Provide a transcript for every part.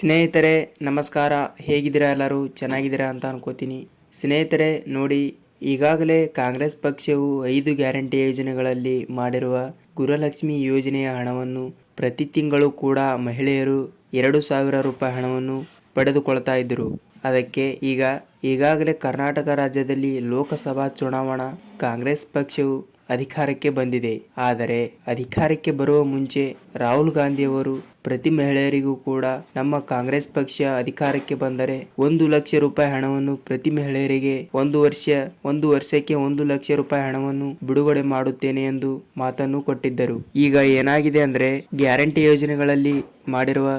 ಸ್ನೇಹಿತರೆ, ನಮಸ್ಕಾರ. ಹೇಗಿದ್ದೀರಾ ಎಲ್ಲರೂ? ಚೆನ್ನಾಗಿದ್ದೀರಾ ಅಂತ ಅನ್ಕೋತೀನಿ. ಸ್ನೇಹಿತರೆ, ನೋಡಿ, ಈಗಾಗಲೇ ಕಾಂಗ್ರೆಸ್ ಪಕ್ಷವು ಐದು ಗ್ಯಾರಂಟಿ ಯೋಜನೆಗಳಲ್ಲಿ ಮಾಡಿರುವ ಗುರುಲಕ್ಷ್ಮಿ ಯೋಜನೆಯ ಹಣವನ್ನು ಪ್ರತಿ ತಿಂಗಳು ಕೂಡ ಮಹಿಳೆಯರು ಎರಡು ಸಾವಿರ ರೂಪಾಯಿ ಹಣವನ್ನು ಪಡೆದುಕೊಳ್ತಾ ಇದ್ದರು. ಅದಕ್ಕೆ ಈಗ, ಈಗಾಗಲೇ ಕರ್ನಾಟಕ ರಾಜ್ಯದಲ್ಲಿ ಲೋಕಸಭಾ ಚುನಾವಣಾ ಕಾಂಗ್ರೆಸ್ ಪಕ್ಷವು ಅಧಿಕಾರಕ್ಕೆ ಬಂದಿದೆ. ಆದರೆ, ಅಧಿಕಾರಕ್ಕೆ ಬರುವ ಮುಂಚೆ ರಾಹುಲ್ ಗಾಂಧಿಯವರು ಪ್ರತಿ ಮಹಿಳೆಯರಿಗೂ ಕೂಡ ನಮ್ಮ ಕಾಂಗ್ರೆಸ್ ಪಕ್ಷ ಅಧಿಕಾರಕ್ಕೆ ಬಂದರೆ ಒಂದು ಲಕ್ಷ ರೂಪಾಯಿ ಹಣವನ್ನು ಪ್ರತಿ ಮಹಿಳೆಯರಿಗೆ ಒಂದು ವರ್ಷ, ಒಂದು ವರ್ಷಕ್ಕೆ ಒಂದು ಲಕ್ಷ ರೂಪಾಯಿ ಹಣವನ್ನು ಬಿಡುಗಡೆ ಮಾಡುತ್ತೇನೆ ಎಂದು ಮಾತನ್ನು ಕೊಟ್ಟಿದ್ದರು. ಈಗ ಏನಾಗಿದೆ ಅಂದ್ರೆ ಗ್ಯಾರಂಟಿ ಯೋಜನೆಗಳಲ್ಲಿ ಮಾಡಿರುವ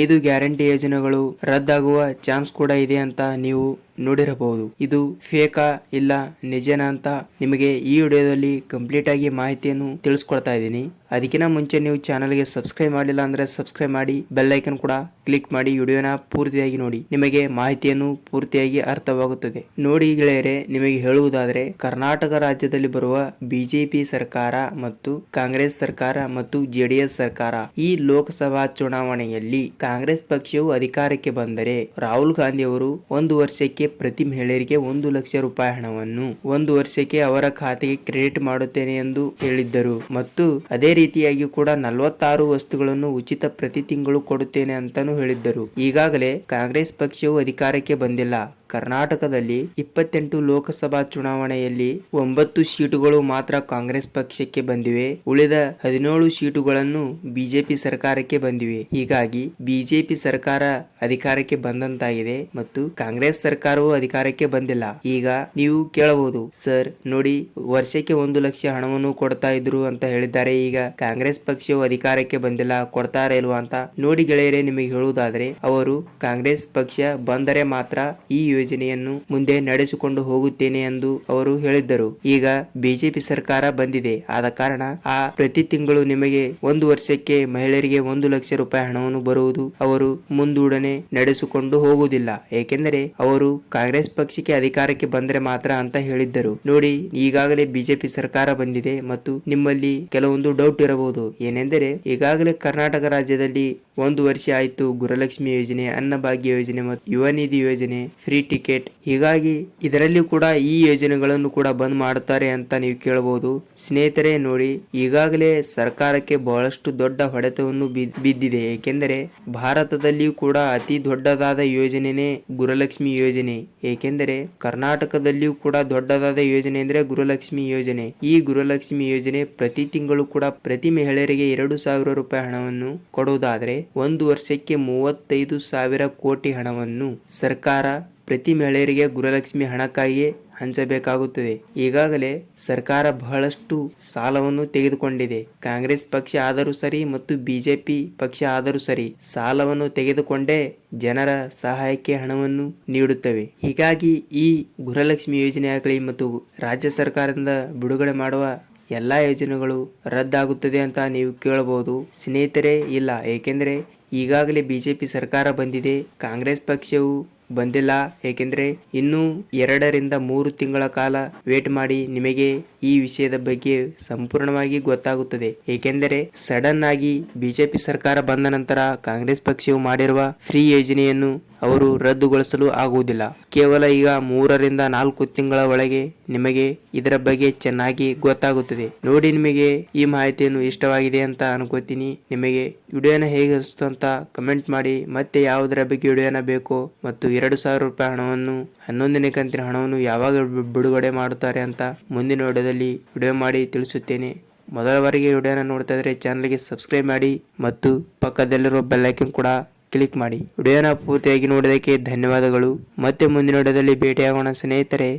ಐದು ಗ್ಯಾರಂಟಿ ಯೋಜನೆಗಳು ರದ್ದಾಗುವ ಚಾನ್ಸ್ ಕೂಡ ಇದೆ ಅಂತ ನೀವು ನೋಡಿರಬಹುದು. ಇದು ಫೇಕಾ ಇಲ್ಲ, ನಿಜನಾ ಅಂತ ನಿಮಗೆ ಈ ವಿಡಿಯೋದಲ್ಲಿ ಕಂಪ್ಲೀಟ್ ಆಗಿ ಮಾಹಿತಿಯನ್ನು ತಿಳಿಸ್ಕೊಡ್ತಾ ಇದ್ದೀನಿ. ಅದಕ್ಕಿಂತ ಮುಂಚೆ ನೀವು ಚಾನಲ್ಗೆ ಸಬ್ಸ್ಕ್ರೈಬ್ ಮಾಡಲಿಲ್ಲ ಅಂದ್ರೆ ಸಬ್ಸ್ಕ್ರೈಬ್ ಮಾಡಿ ಬೆಲ್ಲೈಕನ್ ಕೂಡ ಕ್ಲಿಕ್ ಮಾಡಿ ವಿಡಿಯೋನ ಪೂರ್ತಿಯಾಗಿ ನೋಡಿ. ನಿಮಗೆ ಮಾಹಿತಿಯನ್ನು ಪೂರ್ತಿಯಾಗಿ ಅರ್ಥವಾಗುತ್ತದೆ. ನೋಡಿ ಗೆಳೆಯರೆ, ನಿಮಗೆ ಹೇಳುವುದಾದರೆ, ಕರ್ನಾಟಕ ರಾಜ್ಯದಲ್ಲಿ ಬರುವ ಬಿಜೆಪಿ ಸರ್ಕಾರ ಮತ್ತು ಕಾಂಗ್ರೆಸ್ ಸರ್ಕಾರ ಮತ್ತು ಜೆಡಿಎಸ್ ಸರ್ಕಾರ ಈ ಲೋಕಸಭಾ ಚುನಾವಣೆಯಲ್ಲಿ ಕಾಂಗ್ರೆಸ್ ಪಕ್ಷವು ಅಧಿಕಾರಕ್ಕೆ ಬಂದರೆ ರಾಹುಲ್ ಗಾಂಧಿ ಅವರು ಒಂದು ವರ್ಷಕ್ಕೆ ಪ್ರತಿ ಮಹಿಳೆಯರಿಗೆ ಒಂದು ಲಕ್ಷ ರೂಪಾಯಿ ಹಣವನ್ನು, ಒಂದು ವರ್ಷಕ್ಕೆ ಅವರ ಖಾತೆಗೆ ಕ್ರೆಡಿಟ್ ಮಾಡುತ್ತೇನೆ ಎಂದು ಹೇಳಿದ್ದರು. ಮತ್ತು ಅದೇ ರೀತಿಯಾಗಿ ಕೂಡ ನಲವತ್ತಾರು ವಸ್ತುಗಳನ್ನು ಉಚಿತ ಪ್ರತಿ ತಿಂಗಳು ಕೊಡುತ್ತೇನೆ ಅಂತಾನು ಹೇಳಿದ್ದರು. ಈಗಾಗಲೇ ಕಾಂಗ್ರೆಸ್ ಪಕ್ಷವು ಅಧಿಕಾರಕ್ಕೆ ಬಂದಿಲ್ಲ. ಕರ್ನಾಟಕದಲ್ಲಿ ಇಪ್ಪತ್ತೆಂಟು ಲೋಕಸಭಾ ಚುನಾವಣೆಯಲ್ಲಿ ಒಂಬತ್ತು ಸೀಟುಗಳು ಮಾತ್ರ ಕಾಂಗ್ರೆಸ್ ಪಕ್ಷಕ್ಕೆ ಬಂದಿವೆ. ಉಳಿದ ಹದಿನೇಳು ಸೀಟುಗಳನ್ನು ಬಿಜೆಪಿ ಸರ್ಕಾರಕ್ಕೆ ಬಂದಿವೆ. ಹೀಗಾಗಿ ಬಿಜೆಪಿ ಸರ್ಕಾರ ಅಧಿಕಾರಕ್ಕೆ ಬಂದಂತಾಗಿದೆ ಮತ್ತು ಕಾಂಗ್ರೆಸ್ ಸರ್ಕಾರವು ಅಧಿಕಾರಕ್ಕೆ ಬಂದಿಲ್ಲ. ಈಗ ನೀವು ಕೇಳಬಹುದು, ಸರ್, ನೋಡಿ, ವರ್ಷಕ್ಕೆ ಒಂದು ಲಕ್ಷ ಹಣವನ್ನು ಕೊಡ್ತಾ ಇದ್ರು ಅಂತ ಹೇಳಿದ್ದಾರೆ. ಈಗ ಕಾಂಗ್ರೆಸ್ ಪಕ್ಷವು ಅಧಿಕಾರಕ್ಕೆ ಬಂದಿಲ್ಲ, ಕೊಡ್ತಾರೆ ಇಲ್ವಾ ಅಂತ ನೋಡಿ ಗೆಳೆಯರೆ, ನಿಮಗೆ ಹೇಳುವುದಾದ್ರೆ, ಅವರು ಕಾಂಗ್ರೆಸ್ ಪಕ್ಷ ಬಂದರೆ ಮಾತ್ರ ಈ ಯೋಜನೆಯನ್ನು ಮುಂದೆ ನಡೆಸಿಕೊಂಡು ಹೋಗುತ್ತೇನೆ ಎಂದು ಅವರು ಹೇಳಿದ್ದರು. ಈಗ ಬಿಜೆಪಿ ಸರ್ಕಾರ ಬಂದಿದೆ. ಆದ ಕಾರಣ ಆ ಪ್ರತಿ ತಿಂಗಳು ನಿಮಗೆ ಒಂದು ವರ್ಷಕ್ಕೆ ಮಹಿಳೆಯರಿಗೆ ಒಂದು ಲಕ್ಷ ರೂಪಾಯಿ ಹಣವನ್ನು ಬರುವುದು ಅವರು ಮುಂದೂಡನೆ ನಡೆಸಿಕೊಂಡು ಹೋಗುವುದಿಲ್ಲ. ಏಕೆಂದರೆ ಅವರು ಕಾಂಗ್ರೆಸ್ ಪಕ್ಷಕ್ಕೆ ಅಧಿಕಾರಕ್ಕೆ ಬಂದರೆ ಮಾತ್ರ ಅಂತ ಹೇಳಿದ್ದರು. ನೋಡಿ, ಈಗಾಗಲೇ ಬಿಜೆಪಿ ಸರ್ಕಾರ ಬಂದಿದೆ ಮತ್ತು ನಿಮ್ಮಲ್ಲಿ ಕೆಲವೊಂದು ಡೌಟ್ ಇರಬಹುದು. ಏನೆಂದರೆ, ಈಗಾಗಲೇ ಕರ್ನಾಟಕ ರಾಜ್ಯದಲ್ಲಿ ಒಂದು ವರ್ಷ ಆಯಿತು ಗುರುಲಕ್ಷ್ಮಿ ಯೋಜನೆ, ಅನ್ನಭಾಗ್ಯ ಯೋಜನೆ ಮತ್ತು ಯುವ ನಿಧಿ ಯೋಜನೆ ಫ್ರೀ ಟಿಕೆಟ್ ಹೀಗಾಗಿ ಇದರಲ್ಲಿ ಕೂಡ ಈ ಯೋಜನೆಗಳನ್ನು ಕೂಡ ಬಂದ್ ಮಾಡುತ್ತಾರೆ ಅಂತ ನೀವು ಕೇಳಬಹುದು ಸ್ನೇಹಿತರೆ ನೋಡಿ, ಈಗಾಗಲೇ ಸರ್ಕಾರಕ್ಕೆ ಬಹಳಷ್ಟು ದೊಡ್ಡ ಹೊಡೆತವನ್ನು ಬಿದ್- ಬಿದ್ದಿದೆ. ಏಕೆಂದರೆ ಭಾರತದಲ್ಲಿಯೂ ಕೂಡ ಅತಿ ದೊಡ್ಡದಾದ ಯೋಜನೆನೇ ಗುರುಲಕ್ಷ್ಮಿ ಯೋಜನೆ. ಏಕೆಂದರೆ ಕರ್ನಾಟಕದಲ್ಲಿಯೂ ಕೂಡ ದೊಡ್ಡದಾದ ಯೋಜನೆ ಅಂದ್ರೆ ಗುರುಲಕ್ಷ್ಮಿ ಯೋಜನೆ. ಈ ಗುರುಲಕ್ಷ್ಮಿ ಯೋಜನೆ ಪ್ರತಿ ತಿಂಗಳು ಕೂಡ ಪ್ರತಿ ಮಹಿಳೆಯರಿಗೆ ಎರಡು ಸಾವಿರ ರೂಪಾಯಿ ಹಣವನ್ನು ಕೊಡುವುದಾದರೆ ಒಂದು ವರ್ಷಕ್ಕೆ ಮೂವತ್ತೈದು ಸಾವಿರ ಕೋಟಿ ಹಣವನ್ನು ಸರ್ಕಾರ ಪ್ರತಿ ಮಹಿಳೆಯರಿಗೆ ಗುರುಲಕ್ಷ್ಮಿ ಹಣಕ್ಕಾಗಿ ಹಂಚಬೇಕಾಗುತ್ತದೆ. ಈಗಾಗಲೇ ಸರ್ಕಾರ ಬಹಳಷ್ಟು ಸಾಲವನ್ನು ತೆಗೆದುಕೊಂಡಿದೆ. ಕಾಂಗ್ರೆಸ್ ಪಕ್ಷ ಆದರೂ ಸರಿ ಮತ್ತು ಬಿಜೆಪಿ ಪಕ್ಷ ಆದರೂ ಸರಿ ಸಾಲವನ್ನು ತೆಗೆದುಕೊಂಡೇ ಜನರ ಸಹಾಯಕ್ಕೆ ಹಣವನ್ನು ನೀಡುತ್ತವೆ. ಹೀಗಾಗಿ ಈ ಗೃಹಲಕ್ಷ್ಮಿ ಯೋಜನೆ ಆಗಲಿ ಮತ್ತು ರಾಜ್ಯ ಸರ್ಕಾರದಿಂದ ಬಿಡುಗಡೆ ಮಾಡುವ ಎಲ್ಲ ಯೋಜನೆಗಳು ರದ್ದಾಗುತ್ತದೆ ಅಂತ ನೀವು ಕೇಳಬಹುದು. ಸ್ನೇಹಿತರೇ, ಇಲ್ಲ. ಏಕೆಂದರೆ ಈಗಾಗಲೇ ಬಿಜೆಪಿ ಸರ್ಕಾರ ಬಂದಿದೆ. ಕಾಂಗ್ರೆಸ್ ಪಕ್ಷವು ಬಂದಿಲ್ಲ. ಏಕೆಂದರೆ ಇನ್ನೂ ಎರಡರಿಂದ ಮೂರು ತಿಂಗಳ ಕಾಲ ವೇಟ್ ಮಾಡಿ ನಿಮಗೆ ಈ ವಿಷಯದ ಬಗ್ಗೆ ಸಂಪೂರ್ಣವಾಗಿ ಗೊತ್ತಾಗುತ್ತದೆ. ಏಕೆಂದರೆ ಸಡನ್ ಆಗಿ ಬಿಜೆಪಿ ಸರ್ಕಾರ ಬಂದ ನಂತರ ಕಾಂಗ್ರೆಸ್ ಪಕ್ಷವು ಮಾಡಿರುವ ಫ್ರೀ ಯೋಜನೆಯನ್ನು ಅವರು ರದ್ದುಗೊಳಿಸಲು ಆಗುವುದಿಲ್ಲ. ಕೇವಲ ಈಗ ಮೂರರಿಂದ ನಾಲ್ಕು ತಿಂಗಳ ಒಳಗೆ ನಿಮಗೆ ಇದರ ಬಗ್ಗೆ ಚೆನ್ನಾಗಿ ಗೊತ್ತಾಗುತ್ತದೆ. ನೋಡಿ ನಿಮಗೆ ಈ ಮಾಹಿತಿಯನ್ನು ಇಷ್ಟವಾಗಿದೆ ಅಂತ ಅನ್ಕೋತೀನಿ. ನಿಮಗೆ ವಿಡಿಯೋನ ಹೇಗೆ ಅನಿಸ್ತು ಅಂತ ಕಮೆಂಟ್ ಮಾಡಿ. ಮತ್ತೆ ಯಾವುದರ ಬಗ್ಗೆ ವಿಡಿಯೋನ ಬೇಕೋ ಮತ್ತು ಎರಡು ಸಾವಿರ ರೂಪಾಯಿ ಹಣವನ್ನು ಹನ್ನೊಂದನೇ ಕಂತಿನ ಹಣವನ್ನು ಯಾವಾಗ ಬಿಡುಗಡೆ ಮಾಡುತ್ತಾರೆ ಅಂತ ಮುಂದಿನ ವಿಡಿಯೋದಲ್ಲಿ ವಿಡಿಯೋ ಮಾಡಿ ತಿಳಿಸುತ್ತೇನೆ. ಮೊದಲ ಬಾರಿಗೆ ವಿಡಿಯೋನ ನೋಡ್ತಾ ಇದ್ರೆ ಚಾನಲ್ಗೆ ಸಬ್ಸ್ಕ್ರೈಬ್ ಮಾಡಿ ಮತ್ತು ಪಕ್ಕದಲ್ಲಿರುವ ಬೆಲ್ಲೈಕನ್ ಕೂಡ ಕ್ಲಿಕ್ ಮಾಡಿ. ವಿಡಿಯೋನ ಪೂರ್ತಿಯಾಗಿ ನೋಡೋದಕ್ಕೆ ಧನ್ಯವಾದಗಳು. ಮತ್ತೆ ಮುಂದಿನ ವಿಡಿಯೋದಲ್ಲಿ ಭೇಟಿಯಾಗೋಣ ಸ್ನೇಹಿತರೆ,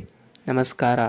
ನಮಸ್ಕಾರ.